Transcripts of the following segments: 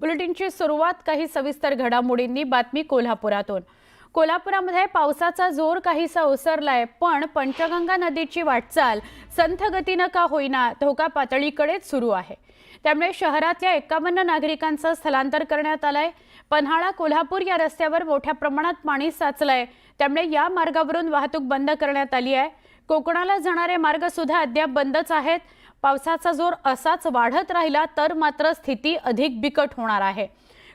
बुलेटिनची सुरुवात काही सविस्तर घडामोडींनी बातमी कोल्हापुरातून. कोल्हापुरामध्ये पावसाचा जोर काहीसा ओसरलाय पण पंचगंगा नदीची वाटचाल संथ गतीनं का होईना धोका पातळीकडेच सुरू आहे. त्यामुळे शहरातल्या एकावन्न नागरिकांचं स्थलांतर करण्यात आलंय. पन्हाळा कोल्हापूर या रस्त्यावर मोठ्या प्रमाणात पाणी साचलंय. त्यामुळे या मार्गावरून वाहतूक बंद करण्यात आली आहे. कोकणाला जाणारे मार्ग सुद्धा अद्याप बंदच आहेत. पावसाचा जोर असाच वाढत राहिला तर मात्र स्थिती अधिक बिकट होणार आहे.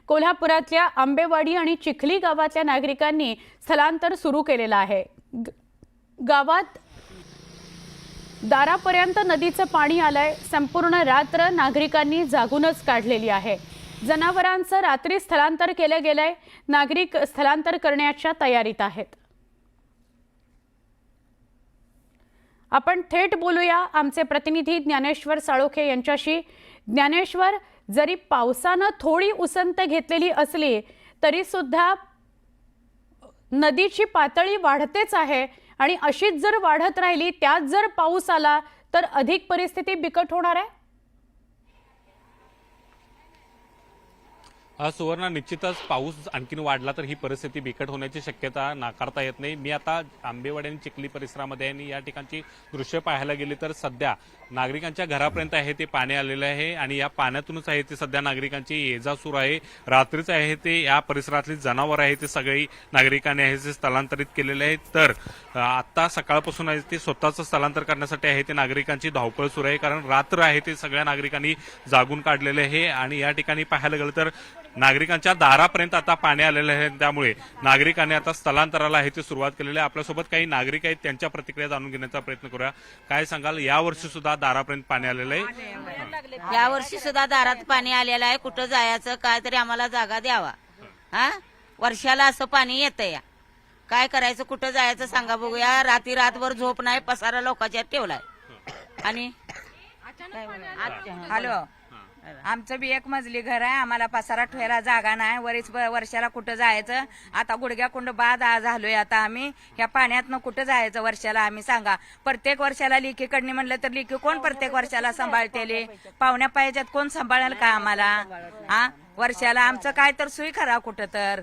कोल्हापुरातल्या आंबेवाडी आणि चिखली गावातल्या नागरिकांनी स्थलांतर सुरू केलेलं आहे. ग- गावात दारापर्यंत नदीचं पाणी आलंय. संपूर्ण रात्र नागरिकांनी जागूनच काढलेली आहे. जनावरांचं रात्री स्थलांतर केलं गेलंय. नागरिक स्थलांतर करण्याच्या तयारीत आहेत. आपण थेट बोलूया. आमचे प्रतिनिधी ज्ञानेश्वर साळोखे यांच्याशी. ज्ञानेश्वर जरी पावसानं थोडी उसंत घेतलेली असली तरी सुद्धा नदीची पातळी वाढतेच आहे. आणि अशीच जर वाढत राहिली त्यात जर पाऊस आला तर अधिक परिस्थिती बिकट होणार आहे? सुवर्ण निश्चितच पाऊस आणखीन वाढला तर ही परिस्थिती बिकट होण्याची शक्यता नाकारता येत नाही. मी आता आंबेवाडी आणि चिखली परिसरामध्ये आहे आणि या ठिकाणची दृश्य पाहायला गेली तर सध्या नागरिकांच्या घरापर्यंत आहे ते पाणी आलेलं आहे आणि या पाण्यातूनच आहे ते सध्या नागरिकांची ये जा सुरू आहे. रात्रीच आहे ते या परिसरातली जनावर आहे ते सगळी नागरिकांनी आहे ते स्थलांतरित केलेले आहे तर आत्ता सकाळपासून आहे ते स्वतःचं स्थलांतर करण्यासाठी आहे ते नागरिकांची धावपळ सुरू आहे. कारण रात्र आहे ते सगळ्या नागरिकांनी जागून काढलेले आहे आणि या ठिकाणी पाहायला गेलं तर नागरिकांच्या दारापर्यंत आता पाणी आलेलं आहे. त्यामुळे नागरिकांनी आता स्थलांतराला आहे ते सुरुवात केलेली आहे. आपल्यासोबत काही नागरिक आहेत त्यांच्या प्रतिक्रिया जाणून घेण्याचा प्रयत्न करूया. काय सांगाल? यावर्षी सुद्धा दारापर्यंत पाणी आलेलं आहे. या वर्षी सुद्धा दारात पाणी आलेलं आहे. कुठं जायचं काय तरी आम्हाला जागा द्यावा. हा? वर्षाला असं पाणी येतं या काय करायचं कुठं जायचं सांगा बघूया. रात्री रातभर झोप नाही पसारा लोकांच्या ठेवलाय. आणि? हॅलो. आमचं बी एक मजली घर आहे. आम्हाला पसारा ठेवायला जागा नाही. वरीच वर्षाला कुठं जायचं? आता गुडघ्या कुंड बाद आ- झालोय आता आम्ही. ह्या पाण्यातनं कुठं जायचं वर्षाला आम्ही सांगा. प्रत्येक वर्षाला लिकीकडनी म्हणलं तर लिखी कोण प्रत्येक वर्षाला सांभाळतेले? पाहुण्या पाहिजेत. कोण सांभाळेल का आम्हाला? हा वर्षाला आमचं काय तर सुई खरा कुठं तर?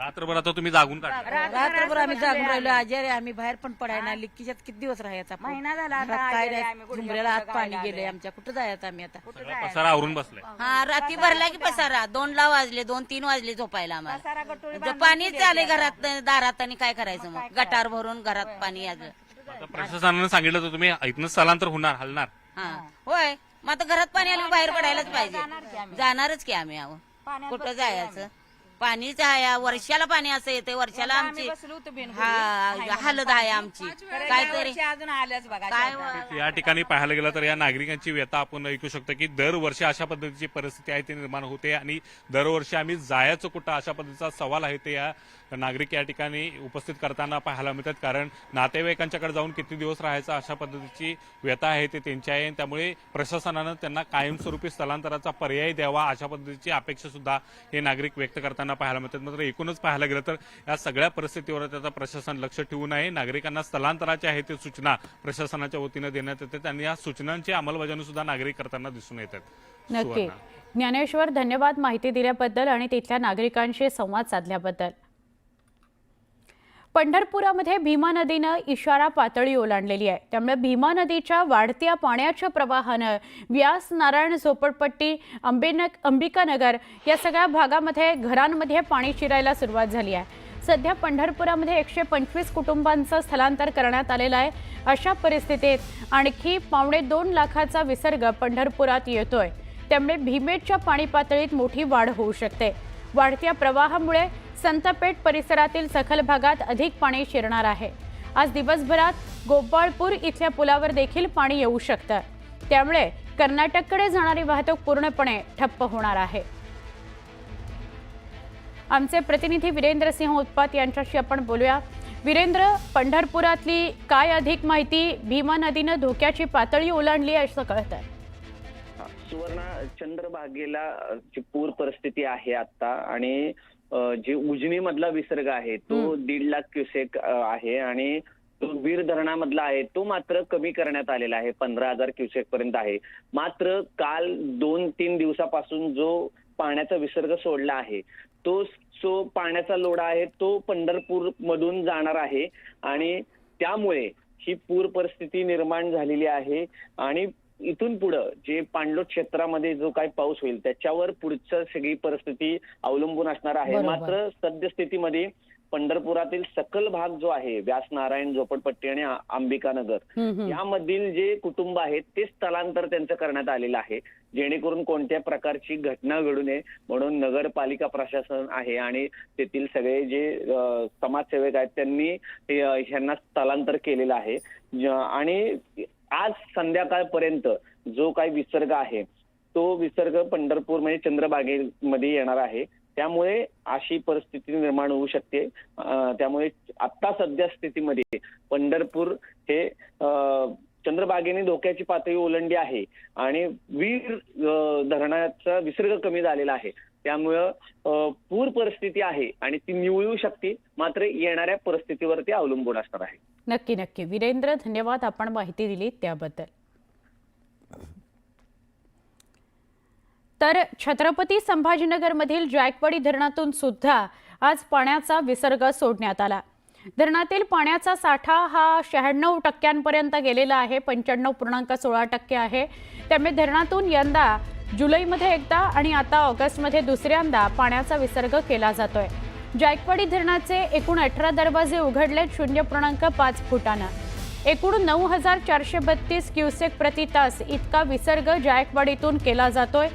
रात्रभर आता तुम्ही जागून रात्रभर आम्ही जागून राहिलो. आजारी आहे, आम्ही बाहेर पण पडायला लिकीच्यात किती दिवस राहायचा आपण? महिना झाला आता घरात काय आजारी आहे, नाही. आम्ही गुडघ्या झुंबऱ्याला हात गुडघ्या पाणी गेले आमच्या. कुठं जायचं आम्ही आता? सगळा पसारा आवरून बसलाय. हा रात्री भरला की पसारा. दोन ला वाजले दोन तीन वाजले झोपायला आम्हाला. पसारा गटोळी जर पाणीच आले घरात दारात आणि काय करायचं मग गटार भरून घरात पाणी आलं आता प्रशासनानं सांगितलं तर तुम्ही इथनं स्थलांतर होणार हलणार. हा. होय. मग आता घरात पाणी आलं की बाहेर पडायलाच पाहिजे. जाणारच की आम्ही आहो. कुठं जायचं? पाणीच आहे वर्षाला पाणी असं येते वर्षाला आमची बसलो होतो बिनगुडी. हा हालत आहे आमची काहीतरी वर्षी अजून आल्याच बघा काय. या ठिकाणी पाहायला गेलं तर या नागरिकांची व्यथा आपण ऐकू शकतो की दरवर्षी अशा पद्धतीची परिस्थिती आहे ती निर्माण होते आणि दरवर्षी आम्ही जायचं कुठं अशा पद्धतीचा सवाल आहे ते या नागरिक या ठिकाणी उपस्थित करताना पाहायला मिळतात. कारण नातेवाईकांच्याकडे जाऊन किती दिवस राहायचा अशा पद्धतीची व्यथा आहे ते त्यांची आहे. त्यामुळे प्रशासनानं त्यांना कायमस्वरूपी स्थलांतराचा पर्याय द्यावा अशा पद्धतीची अपेक्षा सुद्धा हे नागरिक व्यक्त करताना पाहायला मिळतात. मात्र एकूणच पाहायला गेलं तर या सगळ्या परिस्थितीवर त्याचा प्रशासन लक्ष ठेवून आहे. नागरिकांना स्थलांतराच्या आहे ते सूचना प्रशासनाच्या वतीनं देण्यात येतात आणि या सूचनांची अंमलबजावणी सुद्धा नागरिक करताना दिसून येतात नक्की. ज्ञानेश्वर धन्यवाद माहिती दिल्याबद्दल आणि तिथल्या नागरिकांशी संवाद साधल्याबद्दल. पंढरपुरामध्ये भीमा नदीनं इशारा पातळी ओलांडलेली आहे. त्यामुळे भीमा नदीच्या वाढत्या पाण्याच्या प्रवाहानं व्यास नारायण झोपडपट्टी अंबेन अंबिकानगर या सगळ्या भागामध्ये घरांमध्ये पाणी शिरायला सुरुवात झाली आहे. सध्या पंढरपुरामध्ये एकशे पंचवीस कुटुंबांचं स्थलांतर करण्यात आलेलं आहे. अशा परिस्थितीत आणखी पावणे दोन लाखाचा विसर्ग पंढरपुरात येतोय. त्यामुळे भीमेच्या पाणी पातळीत मोठी वाढ होऊ शकते. वाढत्या प्रवाहामुळे संतपेठ परिसरातील सखल भागात अधिक पाणी शिरणार आहे. आज दिवसभरात गोपाळपूर इथल्या पुलावर देखील पाणी येऊ शकतं. त्यामुळे कर्नाटककडे जाणारी वाहतूक पूर्णपणे ठप्प होणार आहे. आमचे प्रतिनिधी वीरेंद्र सिंह उत्पात यांच्याशी आपण बोलूया. वीरेंद्र पंढरपुरातली काय अधिक माहिती? भीमा नदीनं धोक्याची पातळी ओलांडली आहे असं कळत आहे सुवर्णा चंद्रभागेला जी पूर परिस्थिती आहे आता आणि जे उजनी मधला विसर्ग आहे तो दीड लाख क्युसेक आहे आणि तो वीर धरणामधला आहे तो मात्र कमी करण्यात आलेला आहे पंधरा हजार क्युसेक पर्यंत आहे. मात्र काल दोन तीन दिवसापासून जो पाण्याचा विसर्ग सोडला आहे तो जो पाण्याचा लोढा आहे तो पंढरपूर मधून जाणार आहे आणि त्यामुळे ही पूर परिस्थिती निर्माण झालेली आहे आणि इथून पुढं जे पाणलोट क्षेत्रामध्ये जो काही पाऊस होईल त्याच्यावर पुढचं सगळी परिस्थिती अवलंबून असणार आहे. मात्र सद्यस्थितीमध्ये पंढरपुरातील सकल भाग जो आहे व्यास नारायण झोपडपट्टी आणि अंबिकानगर. यामधील जे कुटुंब आहेत ते स्थलांतर त्यांचं करण्यात आलेलं आहे जेणेकरून कोणत्या प्रकारची घटना घडू नये म्हणून नगरपालिका प्रशासन आहे आणि तेथील सगळे जे समाजसेवक आहेत त्यांनी ह्यांना स्थलांतर केलेलं आहे आणि आज संध्याकाळपर्यंत जो काही विसर्ग आहे तो विसर्ग पंढरपूर म्हणजे चंद्रबागेमध्ये येणार आहे. त्यामुळे अशी परिस्थिती निर्माण होऊ शकते. त्यामुळे आता सध्या स्थितीमध्ये पंढरपूर हे चंद्रबागेने धोक्याची पातळी ओलांडली आहे आणि वीर धरणाचा विसर्ग कमी झालेला आहे. त्यामुळं पूर परिस्थिती आहे आणि ती निवळू शकते मात्र येणाऱ्या परिस्थितीवरती अवलंबून असणार आहे. नक्की नक्की. वीरेंद्र धन्यवाद आपण माहिती दिली त्याबद्दल. तर छत्रपती संभाजीनगरमधील जायकवाडी धरणातून सुद्धा आज पाण्याचा विसर्ग सोडण्यात आला. धरणातील पाण्याचा साठा हा शहाण्णव टक्क्यांपर्यंत गेलेला आहे पंच्याण्णव पूर्णांक सोळा टक्के आहे. त्यामुळे धरणातून यंदा जुलैमध्ये एकदा आणि आता ऑगस्टमध्ये दुसऱ्यांदा पाण्याचा विसर्ग केला जातोय. जायकवाडी धरणाचे एकूण अठरा दरवाजे उघडले शून्य पूर्णांक पाच फुटानं. एकूण नऊ हजार चारशे बत्तीस क्युसेक प्रति तास इतका विसर्ग जायकवाडीतून केला जातोय.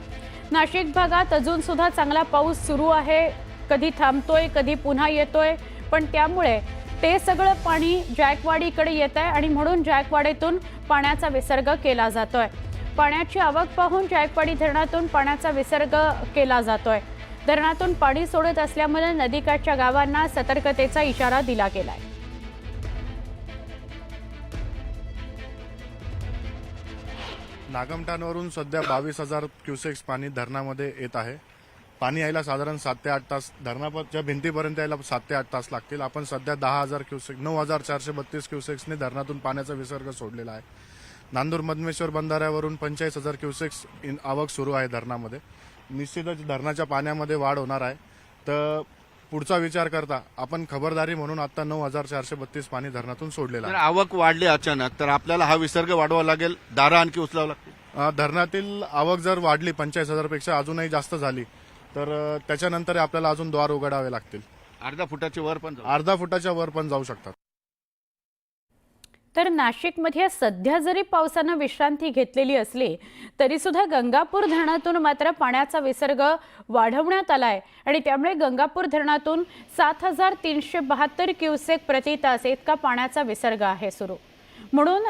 नाशिक भागात अजून सुद्धा चांगला पाऊस सुरू आहे. कधी थांबतोय कधी पुन्हा येतोय. पण त्यामुळे ते सगळं पाणी जायकवाडीकडे येत आहे आणि म्हणून जायकवाडीतून पाण्याचा विसर्ग केला जातोय. पाण्याची आवक पाहून जायकवाडी धरणातून पाण्याचा विसर्ग केला जातोय. धरणातून पाणी सोडत असल्यामुळे नदीकाठच्या गावांना सतर्कतेचा इशारा दिला गेलाय. नागमठाणवरून सध्या बावीस हजार क्युसेक्स पाणी धरणामध्ये येत आहे. पाणी यायला साधारण सात ते आठ तास धरणाच्या भिंतीपर्यंत यायला सात ते आठ तास लागतील. आपण सध्या दहा हजार क्युसेक नऊ हजार चारशे बत्तीस क्युसेक्सने धरणातून पाण्याचा विसर्ग सोडलेला आहे. नांदूर मधमेश्वर बंधाऱ्यावरून पंचेचाळीस हजार क्युसेक्स इन आवक सुरू आहे धरणामध्ये. निश्चितच धरणाच्या पाण्यामध्ये वाढ होणार आहे. तर पुढचा विचार करता आपण खबरदारी म्हणून आता नऊ हजार चारशे बत्तीस पाणी धरणातून सोडलेलं आहे. आवक वाढली अचानक तर आपल्याला हा विसर्ग वाढवावा लागेल दारा आणखी उचलावं लागतील. धरणातील आवक जर वाढली पंचेचाळीस हजारपेक्षा अजूनही जास्त झाली तर त्याच्यानंतर आपल्याला अजून द्वार उघडावे लागतील. अर्धा फुटाची वर पण. अर्धा फुटाच्या वर पण जाऊ शकतात. तर नाशिकमध्ये सध्या जरी पावसानं विश्रांती घेतलेली असली तरीसुद्धा गंगापूर धरणातून मात्र पाण्याचा विसर्ग वाढवण्यात आला आहे आणि त्यामुळे गंगापूर धरणातून सात हजार तीनशे बहात्तर क्युसेक प्रति तास इतका पाण्याचा विसर्ग आहे सुरू. म्हणून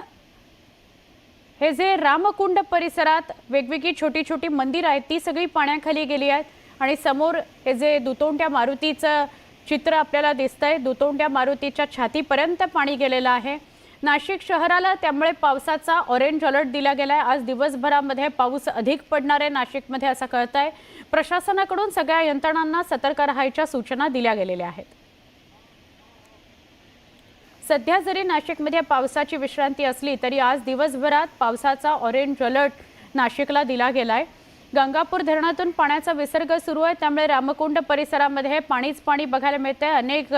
हे जे रामकुंड परिसरात वेगवेगळी छोटी छोटी मंदिरं आहेत ती सगळी पाण्याखाली गेली आहेत. आणि समोर हे जे दुतोंड्या मारुतीचं चित्र आपल्याला दिसतंय दुतोंड्या मारुतीच्या छातीपर्यंत पाणी गेलेलं आहे. नाशिक शहराला त्यामुळे पावसाचा ऑरेंज अलर्ट दिला गेलाय. आज दिवसभरामध्ये पाऊस अधिक पडणार आहे नाशिकमध्ये असं कळत आहे प्रशासनाकडून सगळ्या यंत्रणांना सतर्क राहायच्या सूचना दिल्या गेलेल्या आहेत. सध्या जरी नाशिकमध्ये पावसाची विश्रांती असली तरी आज दिवसभरात पावसाचा ऑरेंज अलर्ट नाशिकला दिला गेलाय. गंगापूर धरणातून पाण्याचा विसर्ग सुरू आहे त्यामुळे रामकुंड परिसरामध्ये पाणीच पाणी बघायला मिळतंय. अनेक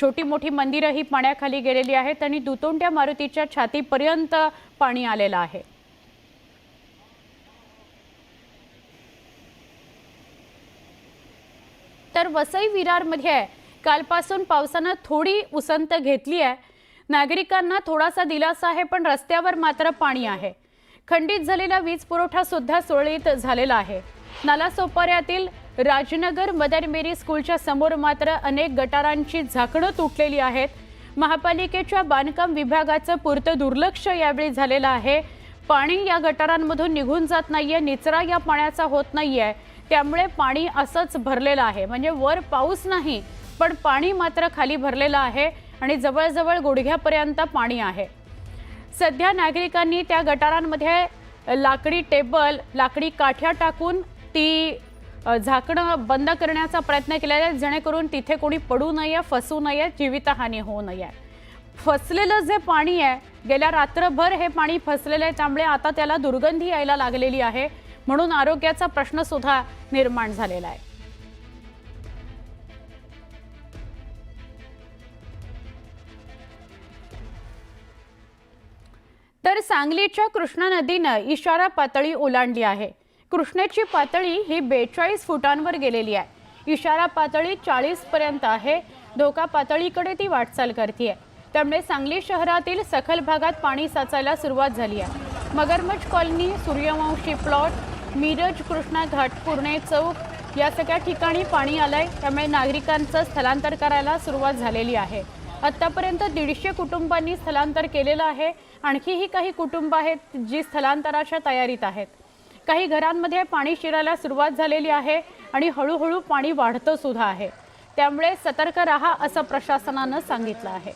छोटी मोठी मंदिरं ही पाण्याखाली गेलेली आहेत आणि दुतोंड्या मारुतीच्या छातीपर्यंत पाणी आलेलं आहे. तर वसई विरारमध्ये कालपासून पावसानं थोडी उसंत घेतली आहे. नागरिकांना थोडासा दिलासा आहे पण रस्त्यावर मात्र पाणी आहे. खंडित झालेला वीज पुरवठा सुद्धा सुरळीत झालेला आहे. नालासोपाऱ्यातील राजनगर मदर मेरी स्कूलच्या समोर मात्र अनेक गटारांची झाकणं तुटलेली आहेत. महापालिकेच्या बांधकाम विभागाचं पुरतं दुर्लक्ष यावेळी झालेलं आहे. पाणी या गटारांमधून निघून जात नाहीये निचरा या पाण्याचा होत नाहीये. त्यामुळे पाणी असंच भरलेलं आहे. म्हणजे वर पाऊस नाही पण पाणी मात्र खाली भरलेलं आहे आणि जवळजवळ गुडघ्यापर्यंत पाणी आहे. सध्या नागरिकांनी त्या गटारांमध्ये लाकडी टेबल लाकडी काठ्या टाकून ती झाकणं बंद करण्याचा प्रयत्न केलेला आहे. जेणेकरून तिथे कोणी पडू नये फसू नये जीवितहानी होऊ नये. फसलेलं जे पाणी आहे गेल्या रात्रभर हे पाणी फसलेलं आहे त्यामुळे आता त्याला दुर्गंधी यायला लागलेली आहे. म्हणून आरोग्याचा प्रश्न सुद्धा निर्माण झालेला आहे. तर सांगलीच्या कृष्णा नदीनं इशारा पातळी ओलांडली आहे. कृष्णेची पातळी ही बेचाळीस फुटांवर गेलेली आहे. इशारा पातळी चाळीसपर्यंत आहे. धोका पातळीकडे ती वाटचाल करते त्यामुळे सांगली शहरातील सखल भागात पाणी साचायला सुरुवात झाली आहे. मगरमच्छ कॉलनी सूर्यवंशी प्लॉट मिरज कृष्णा घाट पूर्णे चौक या सगळ्या ठिकाणी पाणी आलंय. त्यामुळे नागरिकांचं स्थलांतर करायला सुरुवात झालेली आहे. आत्तापर्यंत दीडशे कुटुंबांनी स्थलांतर केलेलं आहे. आणखीही काही कुटुंब आहेत जी स्थलांतराच्या तयारीत आहेत. काही घरांमध्ये पाणी शिरायला सुरुवात झालेली आहे आणि हळूहळू पाणी वाढतं सुद्धा आहे. त्यामुळे सतर्क राहा असं प्रशासनानं सांगितलं आहे.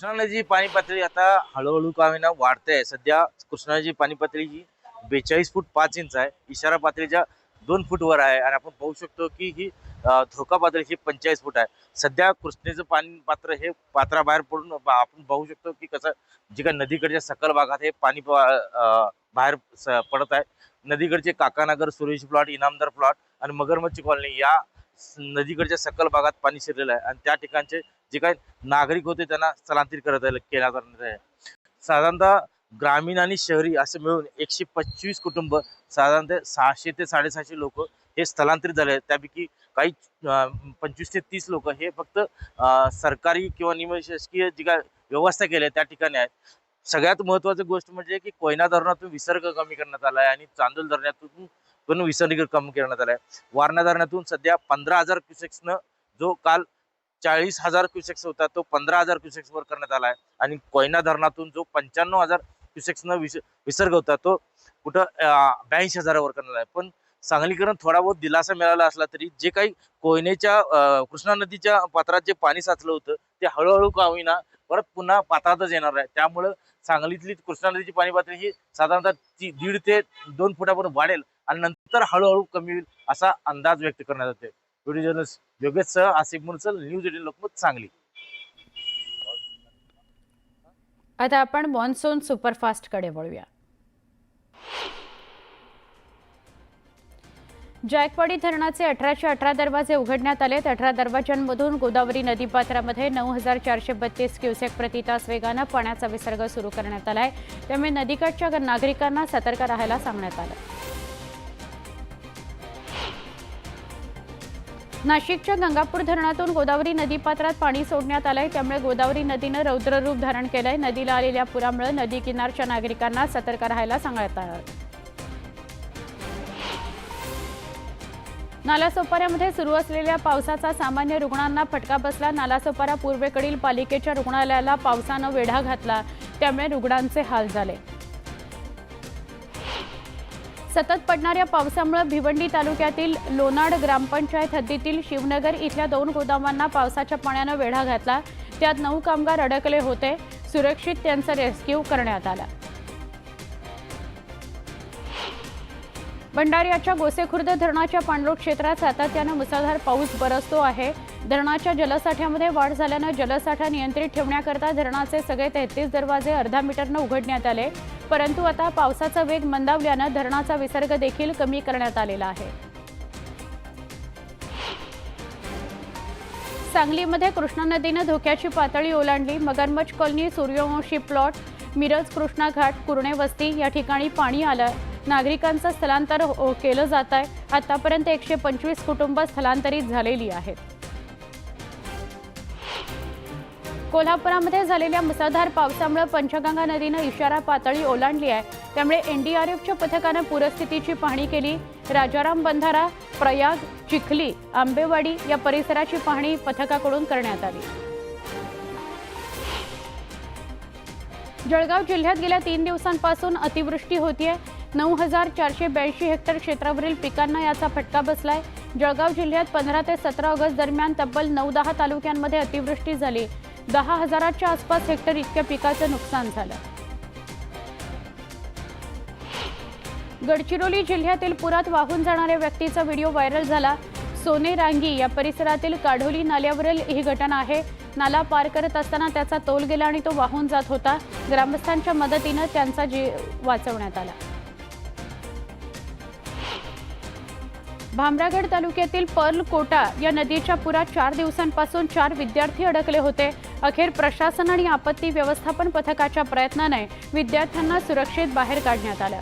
कृष्णा नदीची पाणी पातळी आता हळूहळू का होईना वाढते आहे सध्या कृष्णा नदीची पाणी पातळी ही बेचाळीस फूट पाच इंच आहे. इशारा पातळीच्या दोन फूट वर आहे आणि आपण पाहू शकतो की ही धोका पातळी ही पंचेचाळीस फूट आहे. सध्या कृष्णेचं पाणी पात्र हे पात्राबाहेर पडून आपण पाहू शकतो की कसं जे काय नदीकडच्या सकल भागात हे पाणी बाहेर पडत आहे. नदीकडचे काकानगर सुरेश प्लॉट इनामदार प्लॉट आणि मगरमच्छ कॉलनी या नदीकडच्या सकल भागात पाणी शिरलेलं आहे. आणि त्या ठिकाणचे जे काही नागरिक होते त्यांना स्थलांतरित करत आहे केल्या करण्यात आहे. साधारणतः ग्रामीण आणि शहरी असे मिळून एकशे पंचवीस कुटुंब साधारणतः सहाशे ते साडेसहाशे लोक हे स्थलांतरित झाले आहेत. त्यापैकी काही पंचवीस ते तीस लोक हे फक्त सरकारी किंवा निमशासकीय जी काय व्यवस्था केली आहे त्या ठिकाणी आहेत. सगळ्यात महत्वाची गोष्ट म्हणजे की कोयना धरणातून विसर्ग कमी करण्यात आला आहे आणि चांदोल धरणातून पण विसर्ग कमी करण्यात आला आहे. वारणा धरणातून सध्या पंधरा हजार क्युसेक्सनं जो काल चाळीस हजार क्युसेक्स होता तो पंधरा हजार क्युसेक्सवर करण्यात आला आहे. आणि कोयना धरणातून जो पंच्याण्णव हजार क्युसेक्सनं विस विसर्ग होता तो कुठं ब्याऐंशी हजारावर करणार आहे. पण सांगलीकरण थोडा बहुत दिलासा मिळाला असला तरी जे काही कोयनेच्या कृष्णा नदीच्या पात्रात जे पाणी साचलं होतं ते हळूहळू का होईना परत पुन्हा पात्रातच येणार आहे. त्यामुळं सांगलीतली कृष्णा नदीची पाणी पातळी ही साधारणतः ती दीड ते दोन फुटापर्यंत वाढेल आणि नंतर हळूहळू कमी होईल असा अंदाज व्यक्त करण्यात येते व्हिडिओ जर्नलिस्ट योगेश सह आसिफ मुनसल न्यूज एटीन लोकमत सांगली. आता आपण मॉन्सून सुपरफास्टकडे वळूया. जायकवाडी धरणाचे अठराशे अठरा दरवाजे उघडण्यात आलेत. अठरा दरवाजांमधून गोदावरी नदीपात्रामध्ये नऊ हजार चारशे बत्तीस क्युसेक प्रति तास वेगानं पाण्याचा विसर्ग सुरू करण्यात आला आहे त्यामुळे नदीकाठच्या नागरिकांना सतर्क राहायला सांगण्यात आलं. नाशिकच्या गंगापूर धरणातून गोदावरी नदीपात्रात पाणी सोडण्यात आलंय. त्यामुळे गोदावरी नदीनं रौद्ररूप धारण केलंय. नदीला आलेल्या पुरामुळे नदी किनारच्या नागरिकांना सतर्क राहायला सांगण्यात आलं. नालासोपाऱ्यामध्ये सुरू असलेल्या पावसाचा सामान्य रुग्णांना फटका बसला. नालासोपारा पूर्वेकडील पालिकेच्या रुग्णालयाला पावसानं वेढा घातला. त्यामुळे रुग्णांचे हाल झाले. सतत पडणाऱ्या पावसामुळे भिवंडी तालुक्यातील लोणाड ग्रामपंचायत हद्दीतील शिवनगर इथल्या दोन गोदामांना पावसाच्या पाण्यानं वेढा घातला. त्यात नऊ कामगार अडकले होते. सुरक्षित त्यांचा रेस्क्यू करण्यात आला. भंडाऱ्याच्या गोसेखुर्द धरणाच्या पाणलोट क्षेत्रात सातत्यानं मुसळधार पाऊस बरसतो आहे. धरणाच्या जलसाठ्यामध्ये वाढ झाल्यानं जलसाठा नियंत्रित ठेवण्याकरता धरणाचे सगळे तेहतीस दरवाजे अर्धा मीटरनं उघडण्यात आले. परंतु आता पावसाचा वेग मंदावल्यानं धरणाचा विसर्ग देखील कमी करण्यात आलेला आहे. सांगलीमध्ये कृष्णा नदीनं धोक्याची पातळी ओलांडली. मगरमच्छ कॉलनी सूर्यवंशी प्लॉट मिरज कृष्णा घाट कुर्णे वस्ती या ठिकाणी पाणी आलं. नागरिकांचं स्थलांतर हो- केलं जात आहे आतापर्यंत एकशे पंचवीस कुटुंब स्थलांतरित झालेली आहेत. कोल्हापुरामध्ये झालेल्या मुसळधार पावसामुळे पंचगंगा नदीनं इशारा पातळी ओलांडली आहे. त्यामुळे एनडीआरएफच्या पथकानं पूरस्थितीची पाहणी केली. राजाराम बंधारा प्रयाग चिखली आंबेवाडी या परिसराची पाहणी पथकाकडून करण्यात आली. जळगाव जिल्ह्यात गेल्या तीन दिवसांपासून अतिवृष्टी होतीये. नऊ हजार चारशे ब्याऐंशी हेक्टर क्षेत्रावरील पिकांना याचा फटका बसलाय. जळगाव जिल्ह्यात पंधरा ते सतरा ऑगस्ट दरम्यान तब्बल नऊ दहा तालुक्यांमध्ये अतिवृष्टी झाली. दहा हजाराच्या आसपास हेक्टर इतक्या पिकाचं नुकसान झालं. गडचिरोली जिल्ह्यातील पुरात वाहून जाणाऱ्या व्यक्तीचा व्हिडिओ व्हायरल झाला. सोने रांगी या परिसरातील काढोली नाल्यावरील ही घटना आहे. नाला पार करत असताना त्याचा तोल गेला आणि तो वाहून जात होता. ग्रामस्थांच्या मदतीनं त्यांचा जीव वाचवण्यात आला. भामरागड तालुक्यातील पर्ल कोटा या नदीच्या पुरात चार दिवसांपासून चार विद्यार्थी अडकले होते. अखेर प्रशासन आणि आपत्ती व्यवस्थापन पथकाच्या प्रयत्नाने विद्यार्थ्यांना सुरक्षित बाहेर काढण्यात आलं.